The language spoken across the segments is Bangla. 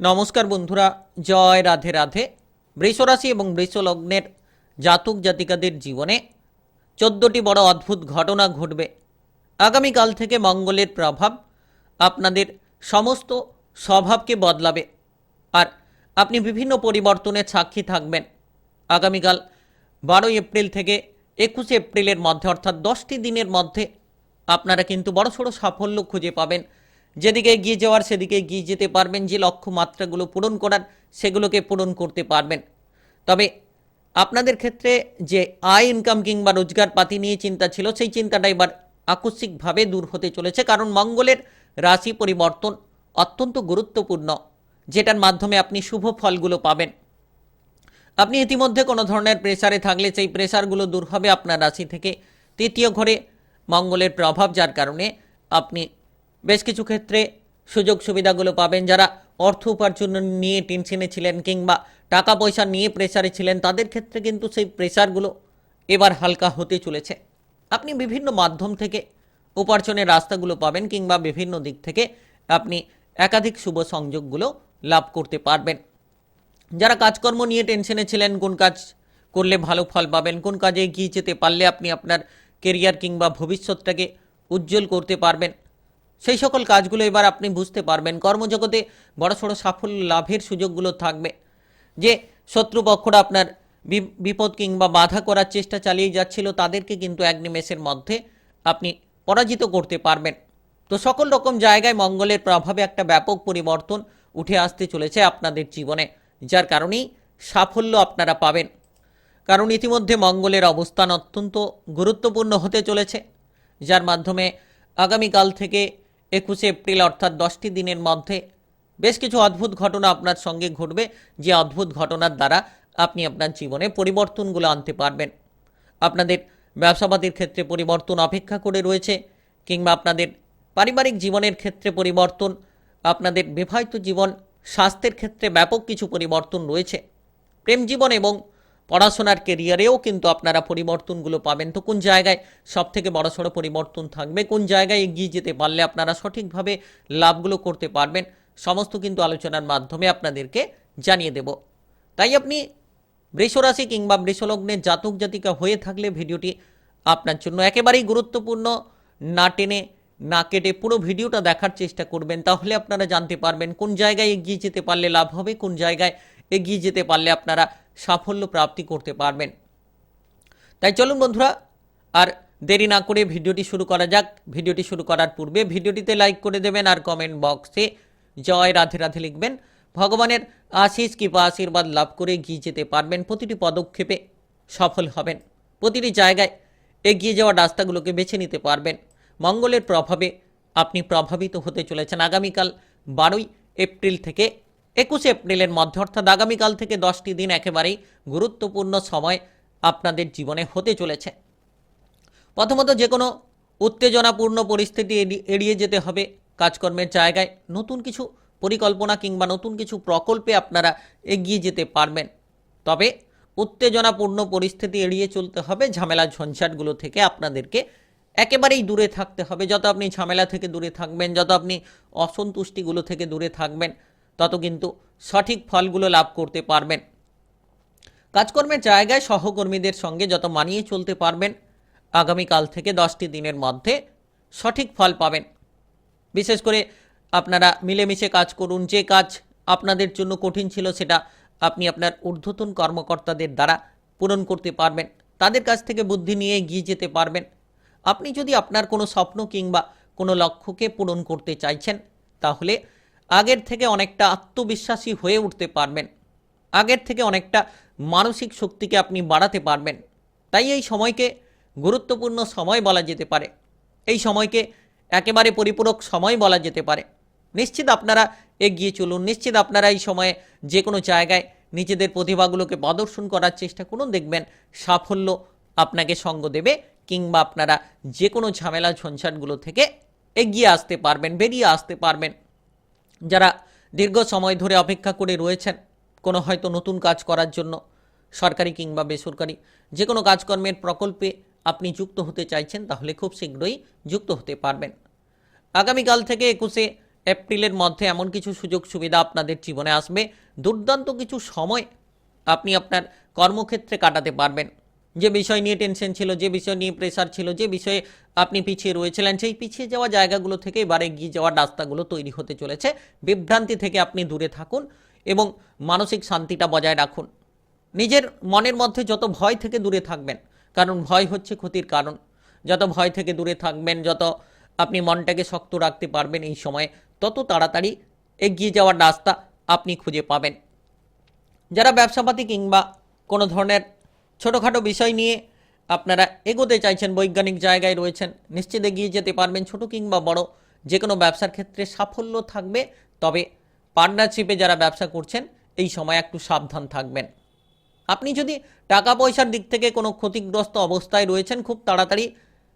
নমস্কার বন্ধুরা, জয় রাধে রাধে। বৃষরাশি এবং বৃষলগ্নের জাতক জাতিকাদের জীবনে চোদ্দোটি বড় অদ্ভুত ঘটনা ঘটবে। আগামীকাল থেকে মঙ্গলের প্রভাব আপনাদের সমস্ত স্বভাবকে বদলাবে আর আপনি বিভিন্ন পরিবর্তনের সাক্ষী থাকবেন। আগামীকাল বারোই এপ্রিল থেকে একুশে এপ্রিলের মধ্যে অর্থাৎ দশটি দিনের মধ্যে আপনারা কিন্তু বড়সড় সাফল্য খুঁজে পাবেন। যেদিকে এগিয়ে যাওয়ার, সেদিকে এগিয়ে যেতে পারবেন। যে লক্ষ্যমাত্রাগুলো পূরণ করার, সেগুলোকে পূরণ করতে পারবেন। তবে আপনাদের ক্ষেত্রে যে আয় ইনকাম কিংবা রোজগার পাতি নিয়ে চিন্তা ছিল, সেই চিন্তাটা এবার আকস্মিকভাবে দূর হতে চলেছে। কারণ মঙ্গলের রাশি পরিবর্তন অত্যন্ত গুরুত্বপূর্ণ, যেটার মাধ্যমে আপনি শুভ ফলগুলো পাবেন। আপনি ইতিমধ্যে কোনো ধরনের প্রেসারে থাকলে সেই প্রেসারগুলো দূর হবে আপনার রাশি থেকে। তৃতীয় ঘরে মঙ্গলের প্রভাব, যার কারণে আপনি বেশ কিছু ক্ষেত্রে সুযোগ সুবিধাগুলো পাবেন। যারা অর্থ উপার্জন নিয়ে টেনশনে ছিলেন কিংবা টাকা পয়সা নিয়ে প্রেসারে ছিলেন, তাদের ক্ষেত্রে কিন্তু সেই প্রেসারগুলো এবার হালকা হতে চলেছে। আপনি বিভিন্ন মাধ্যম থেকে উপার্জনের রাস্তাগুলো পাবেন কিংবা বিভিন্ন দিক থেকে আপনি একাধিক শুভ সংযোগগুলো লাভ করতে পারবেন। যারা কাজকর্ম নিয়ে টেনশনে ছিলেন, কোন কাজ করলে ভালো ফল পাবেন, কোন কাজে এগিয়ে যেতে পারলে আপনি আপনার কেরিয়ার কিংবা ভবিষ্যৎটাকে উজ্জ্বল করতে পারবেন। সেই সকল কাজগুলো এবার আপনি বুঝতে পারবেন। কর্মজগতে বড়সড় সাফল্য লাভের সুযোগগুলো থাকবে। যে শত্রুপক্ষরা আপনার বিপদ কিংবা বাধা করার চেষ্টা চালিয়ে যাচ্ছিল, তাদেরকে কিন্তু এক নিমেষের মধ্যে আপনি পরাজিত করতে পারবেন। তো সকল রকম জায়গায় মঙ্গলের প্রভাবে একটা ব্যাপক পরিবর্তন উঠে আসতে চলেছে আপনাদের জীবনে, যার কারণেই সাফল্য আপনারা পাবেন। কারণ ইতিমধ্যে মঙ্গলের অবস্থান অত্যন্ত গুরুত্বপূর্ণ হতে চলেছে, যার মাধ্যমে আগামীকাল থেকে একুশে এপ্রিল অর্থাৎ দশটি দিনের মধ্যে বেশ কিছু অদ্ভুত ঘটনা আপনার সঙ্গে ঘটবে, যে অদ্ভুত ঘটনার দ্বারা আপনি আপনার জীবনে পরিবর্তনগুলো আনতে পারবেন। আপনাদের ব্যবসাপাতির ক্ষেত্রে পরিবর্তন অপেক্ষা করে রয়েছে, কিংবা আপনাদের পারিবারিক জীবনের ক্ষেত্রে পরিবর্তন, আপনাদের বিবাহিত জীবন, স্বাস্থ্যের ক্ষেত্রে ব্যাপক কিছু পরিবর্তন রয়েছে। প্রেম জীবন এবং পড়াশোনার কেরিয়ারেও কিন্তু আপনারা পরিবর্তনগুলো পাবেন। তো কোন জায়গায় সব থেকে বড়সড় পরিবর্তন থাকবে? কোন জায়গায় এগিয়ে যেতে পারলে আপনারা সঠিকভাবে লাভগুলো করতে পারবেন? সমস্ত কিন্তু আলোচনার মাধ্যমে আপনাদেরকে জানিয়ে দেব। তাই আপনি বৃষরাশি কিংবা বৃষলগ্নের জাতক জাতিকা হয়ে থাকলে ভিডিওটি আপনার জন্য একেবারেই গুরুত্বপূর্ণ। না টেনে, না কেটে পুরো ভিডিওটা দেখার চেষ্টা করবেন। তাহলে আপনারা জানতে পারবেন কোন জায়গায় এগিয়ে যেতে পারলে লাভ হবে, কোন জায়গায় এগিয়ে যেতে পারলে আপনারা সাফল্য প্রাপ্তি করতে পারবেন। তাই চলুন বন্ধুরা, আর দেরি না করে ভিডিওটি শুরু করা যাক। ভিডিওটি শুরু করার পূর্বে ভিডিওটিতে লাইক করে দেবেন আর কমেন্ট বক্সে জয় রাধে রাধে লিখবেন। ভগবানের আশিস কৃপা, আশীর্বাদ লাভ করে এগিয়ে যেতে পারবেন। প্রতিটি পদক্ষেপে সফল হবেন। প্রতিটি জায়গায় এগিয়ে যাওয়ার রাস্তাগুলোকে বেছে নিতে পারবেন। মঙ্গলের প্রভাবে আপনি প্রভাবিত হতে চলেছেন। আগামীকাল বারোই এপ্রিল থেকে একুশে এপ্রিলের মধ্যে, অর্থাৎ আগামীকাল থেকে দশটি দিন একেবারেই গুরুত্বপূর্ণ সময় আপনাদের জীবনে হতে চলেছে। প্রথমত যে কোনো উত্তেজনাপূর্ণ পরিস্থিতি এড়ি- এড়িয়ে যেতে হবে কাজকর্মের জায়গায়। নতুন কিছু পরিকল্পনা কিংবা নতুন কিছু প্রকল্পে আপনারা এগিয়ে যেতে পারবেন। তবে উত্তেজনাপূর্ণ পরিস্থিতি এড়িয়ে চলতে হবে। ঝামেলা ঝঞ্ঝাটগুলো থেকে আপনাদেরকে একেবারেই দূরে থাকতে হবে। যত আপনি ঝামেলা থেকে দূরে থাকবেন, যত আপনি অসন্তুষ্টিগুলো থেকে দূরে থাকবেন তত কিন্তু সঠিক ফলগুলো লাভ করতে পারবেন। কাজকর্মের জায়গায় সহকর্মীদের সঙ্গে যত মানিয়ে চলতে পারবেন, আগামীকাল থেকে দশটি দিনের মধ্যে সঠিক ফল পাবেন। বিশেষ করে আপনারা মিলেমিশে কাজ করুন, যে কাজ আপনাদের জন্য কঠিন ছিল সেটা আপনি আপনার ঊর্ধ্বতন কর্মকর্তাদের দ্বারা পূরণ করতে পারবেন। তাদের কাছ থেকে বুদ্ধি নিয়ে এগিয়ে যেতে পারবেন। আপনি যদি আপনার কোনো স্বপ্ন কিংবা কোনো লক্ষ্যকে পূরণ করতে চাইছেন, তাহলে আগের থেকে অনেকটা আত্মবিশ্বাসী হয়ে উঠতে পারবেন। আগের থেকে অনেকটা মানসিক শক্তিকে আপনি বাড়াতে পারবেন। তাই এই সময়কে গুরুত্বপূর্ণ সময় বলা যেতে পারে। এই সময়কে একেবারে পরিপূরক সময় বলা যেতে পারে। নিশ্চিত আপনারা এগিয়ে চলুন, নিশ্চিত আপনারা এই সময়ে যে কোনো জায়গায় নিজেদের প্রতিভাগুলোকে প্রদর্শন করার চেষ্টা করুন, দেখবেন সাফল্য আপনাকে সঙ্গ দেবে কিংবা আপনারা যে কোনো ঝামেলা ঝঞ্ঝাটগুলো থেকে এগিয়ে আসতে পারবেন, বেরিয়ে আসতে পারবেন। যারা দীর্ঘ সময় ধরে অপেক্ষা করে রয়েছেন, কোনো হয়তো নতুন কাজ করার জন্য, সরকারি কিংবা বেসরকারি, যে কোনো কাজকর্মের প্রকল্পে আপনি যুক্ত হতে চাইছেন, তাহলে খুব শীঘ্রই যুক্ত হতে পারবেন। আগামীকাল থেকে একুশে এপ্রিলের মধ্যে এমন কিছু সুযোগ সুবিধা আপনাদের জীবনে আসবে। দুর্দান্ত কিছু সময় আপনি আপনার কর্মক্ষেত্রে কাটাতে পারবেন। যে বিষয় নিয়ে টেনশন ছিল, যে বিষয় নিয়ে প্রেশার ছিল, যে বিষয়ে আপনি পিছিয়ে রয়েছিলেন, সেই পিছিয়ে যাওয়া জায়গাগুলো থেকে এবার এগিয়ে যাওয়ার রাস্তাগুলো তৈরি হতে চলেছে। বিভ্রান্তি থেকে আপনি দূরে থাকুন এবং মানসিক শান্তিটা বজায় রাখুন। নিজের মনের মধ্যে যত ভয় থেকে দূরে থাকবেন, কারণ ভয় হচ্ছে ক্ষতির কারণ। যত ভয় থেকে দূরে থাকবেন, যত আপনি মনটাকে শক্ত রাখতে পারবেন এই সময়ে, তত তাড়াতাড়ি এগিয়ে যাওয়ার রাস্তা আপনি খুঁজে পাবেন। যারা ব্যবসাপাতি কিংবা কোনো ধরনের ছোটোখাটো বিষয় নিয়ে আপনারা এগোতে চাইছেন, বৈজ্ঞানিক জায়গায় রয়েছেন, নিশ্চিত এগিয়ে যেতে পারবেন ছোট কিংবা বড়, যে কোনো ব্যবসার ক্ষেত্রে সাফল্য থাকবে, তবে পার্টনারশিপে যারা ব্যবসা করছেন, এই সময় একটু সাবধান থাকবেন। আপনি যদি টাকা পয়সার দিক থেকে কোনো ক্ষতিগ্রস্ত অবস্থায় রয়েছেন, খুব তাড়াতাড়ি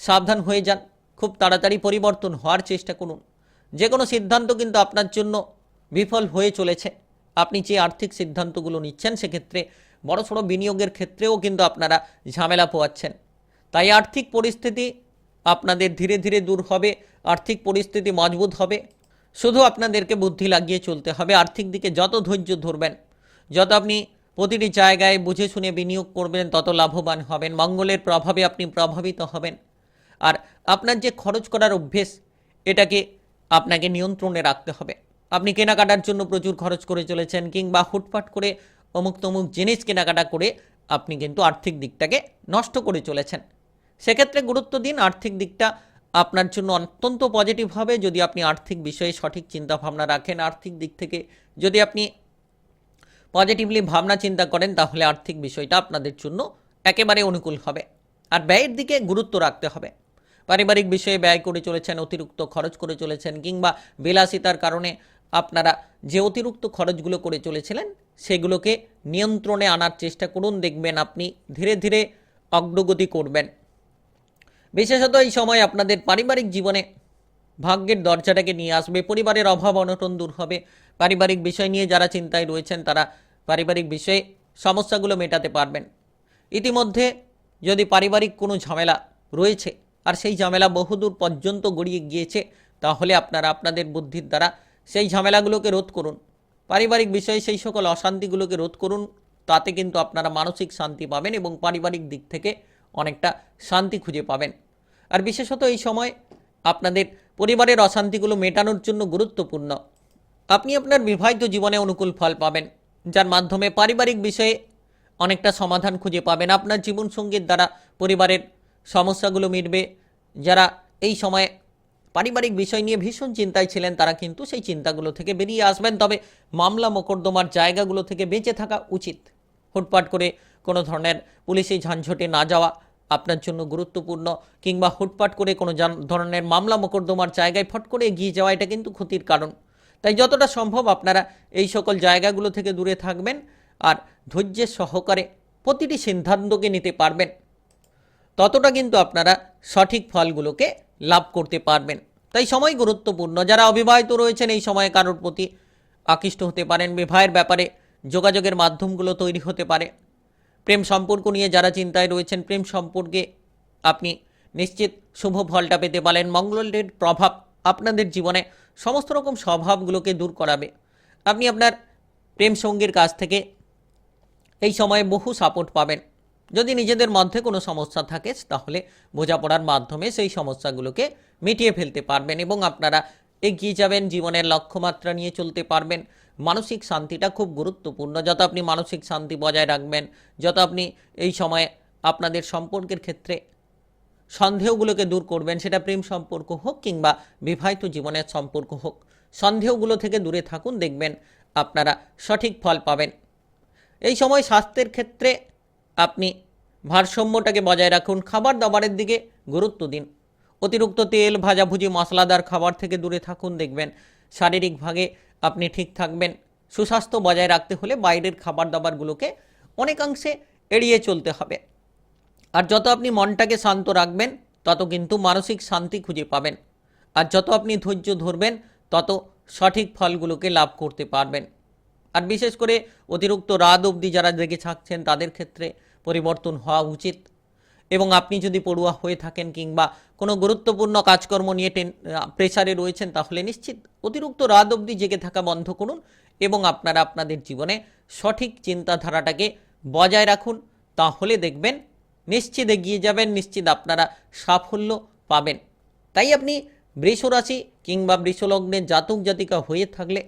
সাবধান হয়ে যান, খুব তাড়াতাড়ি পরিবর্তন হওয়ার চেষ্টা করুন। যে কোনো সিদ্ধান্ত কিন্তু আপনার জন্য বিফল হয়ে চলেছে। আপনি যে আর্থিক সিদ্ধান্তগুলো নিচ্ছেন, সেক্ষেত্রে বড় সড়ো বিনিয়োগের ক্ষেত্রেও কিন্তু আপনারা ঝামেলা পোয়াচ্ছেন। তাই আর্থিক পরিস্থিতি আপনাদের ধীরে ধীরে দূর হবে, আর্থিক পরিস্থিতি মজবুত হবে। শুধু আপনাদেরকে বুদ্ধি লাগিয়ে চলতে হবে, আর্থিক দিকে যত ধৈর্য ধরবেন, যত আপনি প্রতিটি জায়গায় বুঝে শুনে বিনিয়োগ করবেন, তত লাভবান হবেন, মঙ্গলের প্রভাবে আপনি প্রভাবিত হবেন। আর আপনার যে খরচ করার অভ্যেস, এটাকে আপনাকে নিয়ন্ত্রণে রাখতে হবে। আপনি কেনাকাটার জন্য প্রচুর খরচ করে চলেছেন কিংবা হুটপাট করে অমুক তমুক জিনিস কেনাকাটা করে আপনি কিন্তু আর্থিক দিকটাকে নষ্ট করে চলেছেন। সেক্ষেত্রে গুরুত্ব দিন, আর্থিক দিকটা আপনার জন্য অত্যন্ত পজিটিভ হবে। যদি আপনি আর্থিক বিষয়ে সঠিক চিন্তা ভাবনা রাখেন, আর্থিক দিক থেকে যদি আপনি পজিটিভলি ভাবনা চিন্তা করেন, তাহলে আর্থিক বিষয়টা আপনাদের জন্য একেবারে অনুকূল হবে। আর ব্যয়ের দিকে গুরুত্ব রাখতে হবে। পারিবারিক বিষয়ে ব্যয় করে চলেছেন, অতিরিক্ত খরচ করে চলেছেন কিংবা বিলাসিতার কারণে আপনারা যে অতিরিক্ত খরচগুলো করে চলেছিলেন, সেগুলোকে নিয়ন্ত্রণে আনার চেষ্টা করুন, দেখবেন আপনি ধীরে ধীরে অগ্রগতি করবেন। বিশেষত এই সময় আপনাদের পারিবারিক জীবনে ভাগ্যের দরজাটাকে নিয়ে আসবে, পরিবারের অভাব অনটন দূর হবে। পারিবারিক বিষয় নিয়ে যারা চিন্তায় রয়েছেন, তারা পারিবারিক বিষয়ে সমস্যাগুলো মেটাতে পারবেন। ইতিমধ্যে যদি পারিবারিক কোনো ঝামেলা রয়েছে, আর সেই ঝামেলা বহুদূর পর্যন্ত গড়িয়ে গিয়েছে, তাহলে আপনারা আপনাদের বুদ্ধির দ্বারা সেই ঝামেলাগুলোকে রোধ করুন। পারিবারিক বিষয়ে সেই সকল অশান্তিগুলোকে রোধ করুন, তাতে কিন্তু আপনারা মানসিক শান্তি পাবেন এবং পারিবারিক দিক থেকে অনেকটা শান্তি খুঁজে পাবেন। আর বিশেষত এই সময় আপনাদের পরিবারের অশান্তিগুলো মেটানোর জন্য গুরুত্বপূর্ণ। আপনি আপনার বিবাহিত জীবনে অনুকূল ফল পাবেন, যার মাধ্যমে পারিবারিক বিষয়ে অনেকটা সমাধান খুঁজে পাবেন। আপনার জীবনসঙ্গীর দ্বারা পরিবারের সমস্যাগুলো মিটবে। যারা এই সময়ে পারিবারিক বিষয় নিয়ে ভীষণ চিন্তায় ছিলেন তারা, কিন্তু সেই চিন্তাগুলো থেকে বেরিয়ে আসবেন। তবে মামলা মোকদ্দমার জায়গাগুলো থেকে বেঁচে থাকা উচিত। হুটপাট করে কোনো ধরনের পুলিশি ঝানঝটে না যাওয়া আপনার জন্য গুরুত্বপূর্ণ, কিংবা হুটপাট করে কোনো ধরনের মামলা মোকদ্দমার জায়গায় ফট করে এগিয়ে যাওয়া, এটা কিন্তু ক্ষতির কারণ। তাই যতটা সম্ভব আপনারা এই সকল জায়গাগুলো থেকে দূরে থাকবেন আর ধৈর্যের সহকারে প্রতিটি সিদ্ধান্তকে নিতে পারবেন। ততটা কিন্তু আপনারা সঠিক ফলগুলোকে লাভ করতে পারবেন। তাই সময় গুরুত্বপূর্ণ। যারা অবিবাহিত রয়েছেন, এই সময়ে কারোর প্রতি আকৃষ্ট হতে পারেন। বিবাহের ব্যাপারে যোগাযোগের মাধ্যমগুলো তৈরি হতে পারে। প্রেম সম্পর্ক নিয়ে যারা চিন্তায় রয়েছেন, প্রেম সম্পর্কে আপনি নিশ্চিত শুভ ফলটা পেতে পারেন। মঙ্গলের প্রভাব আপনাদের জীবনে সমস্ত রকম স্বভাবগুলোকে দূর করাবে। আপনি আপনার প্রেম সঙ্গীর কাছ থেকে এই সময়ে বহু সাপোর্ট পাবেন। যদি নিজেদের মধ্যে কোনো সমস্যা থাকে, তাহলে বোঝাপড়ার মাধ্যমে সেই সমস্যাগুলোকে মিটিয়ে ফেলতে পারবেন এবং আপনারা এগিয়ে যাবেন, জীবনের লক্ষ্যমাত্রা নিয়ে চলতে পারবেন। মানসিক শান্তিটা খুব গুরুত্বপূর্ণ। যত আপনি মানসিক শান্তি বজায় রাখবেন, যত আপনি এই সময়ে আপনাদের সম্পর্কের ক্ষেত্রে সন্দেহগুলোকে দূর করবেন, সেটা প্রেম সম্পর্ক হোক কিংবা বিবাহিত জীবনের সম্পর্ক হোক, সন্দেহগুলো থেকে দূরে থাকুন, দেখবেন আপনারা সঠিক ফল পাবেন। এই সময় স্বাস্থ্যের ক্ষেত্রে আপনি ভারসাম্যটাকে বজায় রাখুন, খাবার দাবারের দিকে গুরুত্ব দিন। অতিরিক্ত তেল, ভাজাভুজি, মশলাদার খাবার থেকে দূরে থাকুন, দেখবেন শারীরিকভাবে আপনি ঠিক থাকবেন। সুস্বাস্থ্য বজায় রাখতে হলে বাইরের খাবার দাবারগুলোকে অনেকাংশে এড়িয়ে চলতে হবে। আর যত আপনি মনটাকে শান্ত রাখবেন, তত কিন্তু মানসিক শান্তি খুঁজে পাবেন। আর যত আপনি ধৈর্য ধরবেন, তত সঠিক ফলগুলোকে লাভ করতে পারবেন। আর বিশেষ করে অতিরিক্ত রাত অবধি যারা জেগে থাকছেন, তাদের ক্ষেত্রে পরিবর্তন হওয়া উচিত। এবং আপনি যদি পড়ুয়া হয়ে থাকেন কিংবা কোনো গুরুত্বপূর্ণ কাজকর্ম নিয়ে টেন প্রেসারে রয়েছেন, তাহলে নিশ্চিত অতিরিক্ত রাত অবধি জেগে থাকা বন্ধ করুন এবং আপনারা আপনাদের জীবনে সঠিক চিন্তাধারাটাকে বজায় রাখুন। তাহলে দেখবেন নিশ্চিত এগিয়ে যাবেন, নিশ্চিত আপনারা সাফল্য পাবেন। তাই আপনি বৃষরাশি কিংবা বৃষলগ্নের জাতক জাতিকা হয়ে থাকলে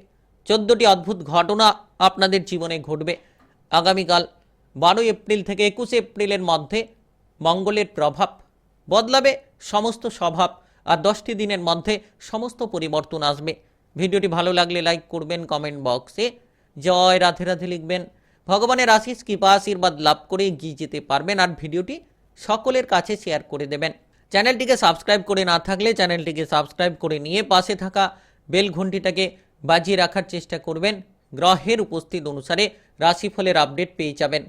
চোদ্দোটি অদ্ভুত ঘটনা আপনাদের জীবনে ঘটবে। আগামীকাল বারোই এপ্রিল থেকে একুশে এপ্রিলের মধ্যে মঙ্গলের প্রভাব বদলাবে সমস্ত স্বভাব আর দশটি দিনের মধ্যে সমস্ত পরিবর্তন আসবে। ভিডিওটি ভালো লাগলে লাইক করবেন, কমেন্ট বক্সে। জয় রাধে রাধে লিখবেন। ভগবানের আশিস কৃপা, আশীর্বাদ লাভ করে এগিয়ে যেতে পারবেন আর ভিডিওটি সকলের কাছে শেয়ার করে দেবেন। চ্যানেলটিকে সাবস্ক্রাইব করে না থাকলে চ্যানেলটিকে সাবস্ক্রাইব করে নিয়ে পাশে থাকা বেল ঘন্টিটাকে বাজিয়ে রাখার চেষ্টা করবেন। গ্রহের উপস্থিত অনুসারে রাশিফলের আপডেট পেয়ে যাবেন।